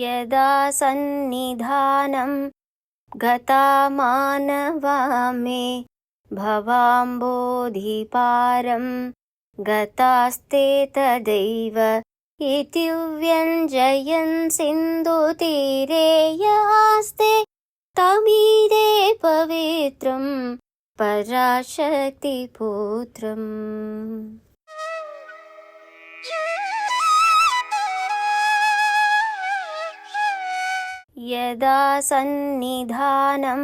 यदा सन्निधानं गता मानवा मे भवाम्बोधिपारं गतास्ते तदैव इति व्यञ्जयन् सिन्धुतीरे यास्ते तमीरे पवित्रं पराशक्तिपुत्रम् यदा सन्निधानं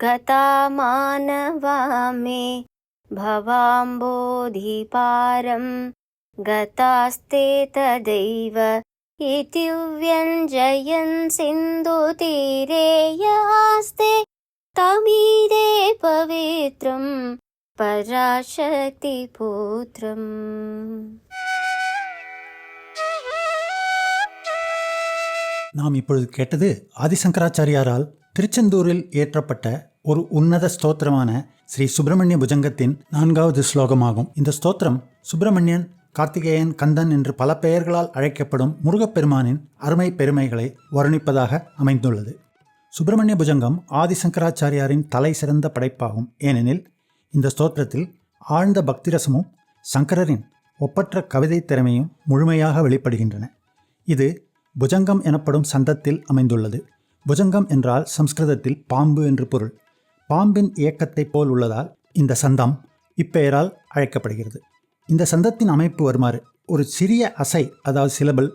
गता मानवा मे भवाम्बोधिपारं गतास्ते तदैव इति व्यञ्जयन् सिन्धुतीरे यास्ते तमीरे पवित्रं पराशक्तिपुत्रम् நாம் இப்பொழுது கேட்டது ஆதிசங்கராச்சாரியாரால் திருச்செந்தூரில் இயற்றப்பட்ட ஒரு உன்னத ஸ்தோத்திரமான ஸ்ரீ சுப்பிரமணிய புஜங்கத்தின் நான்காவது ஸ்லோகமாகும். இந்த ஸ்தோத்திரம் சுப்பிரமணியன் கார்த்திகேயன் கந்தன் என்று பல பெயர்களால் அழைக்கப்படும் முருகப்பெருமானின் அருமை பெருமைகளை வர்ணிப்பதாக அமைந்துள்ளது. சுப்பிரமணிய புஜங்கம் ஆதிசங்கராச்சாரியாரின் தலை சிறந்த படைப்பாகும். ஏனெனில் இந்த ஸ்தோத்திரத்தில் ஆழ்ந்த பக்திரசமும் சங்கரரின் ஒப்பற்ற கவிதை திறமையும் முழுமையாக வெளிப்படுகின்றன. இது புஜங்கம் எனப்படும் சந்தத்தில் அமைந்துள்ளது. புஜங்கம் என்றால் சம்ஸ்கிருதத்தில் பாம்பு என்று பொருள். பாம்பின் இயக்கத்தைப் போல் உள்ளதால் இந்த சந்தம் இப்பெயரால் அழைக்கப்படுகிறது. இந்த சந்தத்தின் அமைப்பு வருமாறு ஒரு சிறிய அசை அதாவது சிலபல்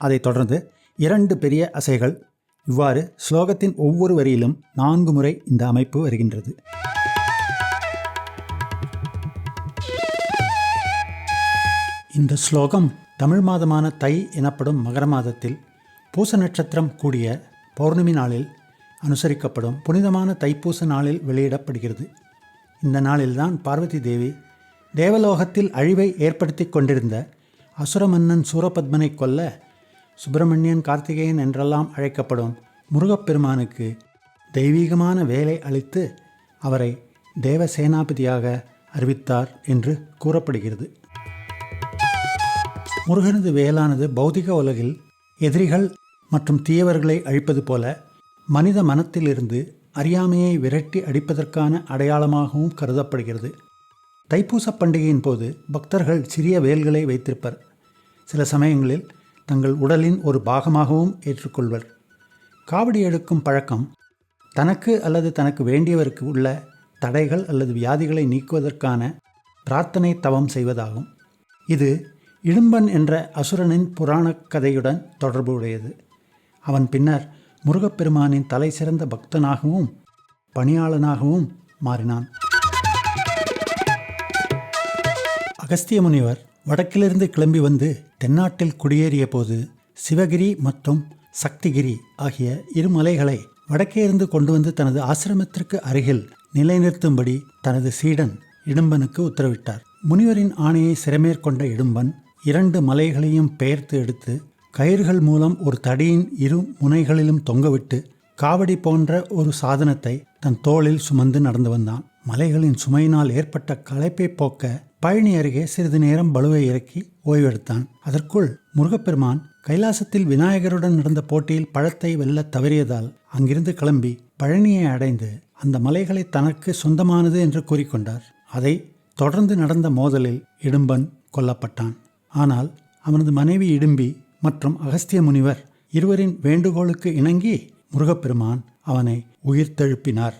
அதைத் தொடர்ந்து இரண்டு பெரிய அசைகள் இவ்வாறு ஸ்லோகத்தின் ஒவ்வொரு வரியிலும் நான்கு முறை இந்த அமைப்பு வருகின்றது. இந்த ஸ்லோகம் தமிழ் மாதமான தை எனப்படும் மகர மாதத்தில் பூச நட்சத்திரம் கூடிய பௌர்ணமி நாளில் அனுசரிக்கப்படும் புனிதமான தைப்பூச நாளில் வெளியிடப்படுகிறது. இந்த நாளில்தான் பார்வதி தேவி தேவலோகத்தில் அழிவை ஏற்படுத்தி கொண்டிருந்த அசுர மன்னன் சூரபத்மனை கொல்ல சுப்பிரமணியன் கார்த்திகேயன் என்றெல்லாம் அழைக்கப்படும் முருகப்பெருமானுக்கு தெய்வீகமான வேலை அளித்து அவரை தேவ சேனாபதியாக அறிவித்தார் என்று கூறப்படுகிறது. முருகனது வேலானது பௌதிக உலகில் எதிரிகள் மற்றும் தீயவர்களை அழிப்பது போல மனித மனத்திலிருந்து அறியாமையை விரட்டி அடிப்பதற்கான அடையாளமாகவும் கருதப்படுகிறது. தைப்பூச பண்டிகையின் போது பக்தர்கள் சிறிய வேல்களை வைத்திருப்பர். சில சமயங்களில் தங்கள் உடலின் ஒரு பாகமாகவும் ஏற்றுக்கொள்வர். காவடி எடுக்கும் பழக்கம் தனக்கு அல்லது தனக்கு வேண்டியவருக்கு உள்ள தடைகள் அல்லது வியாதிகளை நீக்குவதற்கான பிரார்த்தனை தவம் செய்வதாகும். இது இடும்பன் என்ற அசுரனின் புராணக் கதையுடன் தொடர்பு உடையது அவன் பின்னர் முருகப்பெருமானின் தலை சிறந்த பக்தனாகவும் பணியாளனாகவும் மாறினான். அகஸ்திய முனிவர் வடக்கிலிருந்து கிளம்பி வந்து தென்னாட்டில் குடியேறிய போது சிவகிரி மற்றும் சக்திகிரி ஆகிய இரு மலைகளை வடக்கே இருந்து கொண்டு வந்து தனது ஆசிரமத்திற்கு அருகில் நிலைநிறுத்தும்படி தனது சீடன் இடும்பனுக்கு உத்தரவிட்டார். முனிவரின் ஆணையை சிறமேற்கொண்ட இடும்பன் இரண்டு மலைகளையும் பெயர்த்து எடுத்து கயிறுகள் மூலம் ஒரு தடியின் இரு முனைகளிலும் தொங்கவிட்டு காவடி போன்ற ஒரு சாதனத்தை தன் தோளில் சுமந்து நடந்து வந்தான். மலைகளின் சுமையினால் ஏற்பட்ட களைப்பை போக்க பழனி அருகே சிறிது நேரம் பலுவை இறக்கி ஓய்வெடுத்தான். அதற்குள் முருகப்பெருமான் கைலாசத்தில் விநாயகருடன் நடந்த போட்டியில் பழத்தை வெல்ல தவறியதால் அங்கிருந்து கிளம்பி பழனியை அடைந்து அந்த மலைகளை தனக்கு சொந்தமானது என்று கூறிக்கொண்டார். அதை தொடர்ந்து நடந்த மோதலில் இடும்பன் கொல்லப்பட்டான். ஆனால் அவனது மனைவி இடும்பி மற்றும் அகஸ்திய முனிவர் இருவரின் வேண்டுகோளுக்கு இணங்கி முருகப்பெருமான் அவனை உயிர்த்தெழுப்பினார்.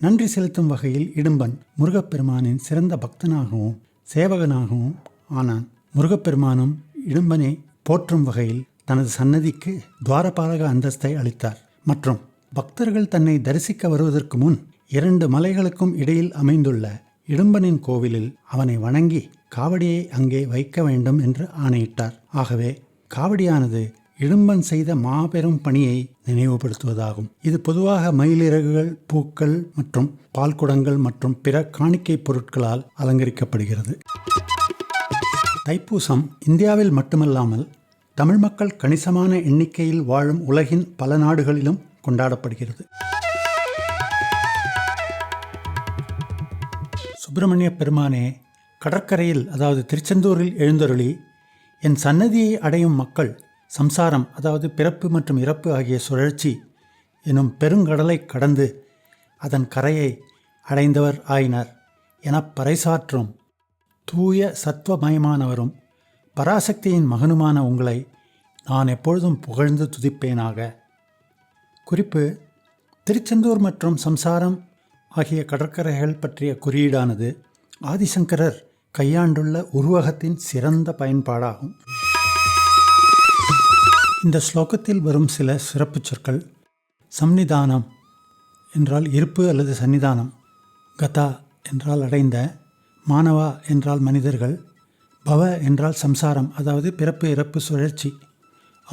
நன்றி செலுத்தும் வகையில் இடும்பன் முருகப்பெருமானின் சிறந்த பக்தனாகவும் சேவகனாகவும் ஆனான். முருகப்பெருமானும் இடும்பனை போற்றும் வகையில் தனது சன்னதிக்கு துவாரபாலக அந்தஸ்தை அளித்தார். மற்றும் பக்தர்கள் தன்னை தரிசிக்க வருவதற்கு முன் இரண்டு மலைகளுக்கும் இடையில் அமைந்துள்ள இடும்பனின் கோவிலில் அவனை வணங்கி காவடியை அங்கே வைக்க வேண்டும் என்று ஆணையிட்டார். ஆகவே காவடியானது இடும்பன் செய்த மாபெரும் பணியை நினைவுபடுத்துவதாகும். இது பொதுவாக மயிலிறகுகள் பூக்கள் மற்றும் பால்குடங்கள் மற்றும் பிற காணிக்கை பொருட்களால் அலங்கரிக்கப்படுகிறது. தைப்பூசம் இந்தியாவில் மட்டுமல்லாமல் தமிழ் மக்கள் கணிசமான எண்ணிக்கையில் வாழும் உலகின் பல நாடுகளிலும் கொண்டாடப்படுகிறது. சுப்பிரமணிய பெருமானே கடற்கரையில் அதாவது திருச்செந்தூரில் எழுந்தருளி என் சன்னதியை அடையும் மக்கள் சம்சாரம் அதாவது பிறப்பு மற்றும் இறப்பு ஆகிய சுழற்சி எனும் பெருங்கடலை கடந்து அதன் கரையை அடைந்தவர் ஆயினர். என பறைசாற்றும் தூய சத்வமயமானவரும் பராசக்தியின் மகனுமான உங்களை நான் எப்பொழுதும் புகழ்ந்து துதிப்பேனாக. குறிப்பு திருச்செந்தூர் மற்றும் சம்சாரம் ஆகிய கடற்கரைகள் பற்றிய குறியீடானது ஆதிசங்கரர் கையாண்டுள்ள உருவகத்தின் சிறந்த பயன்பாடாகும். இந்த ஸ்லோகத்தில் வரும் சில சிறப்புச் சொற்கள் சம்னிதானம் என்றால் இருப்பு அல்லது சன்னிதானம் கதா என்றால் அடைந்த மானவா என்றால் மனிதர்கள் பவ என்றால் சம்சாரம் அதாவது பிறப்பு இறப்பு சுழற்சி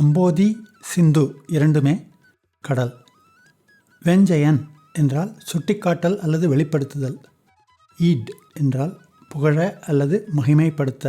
அம்போதி சிந்து இரண்டுமே கடல். வெஞ்சயன் என்றால் சுட்டிக்காட்டல் அல்லது வெளிப்படுத்துதல் ஈட் என்றால் புகழ அல்லது மகிமைப்படுத்த.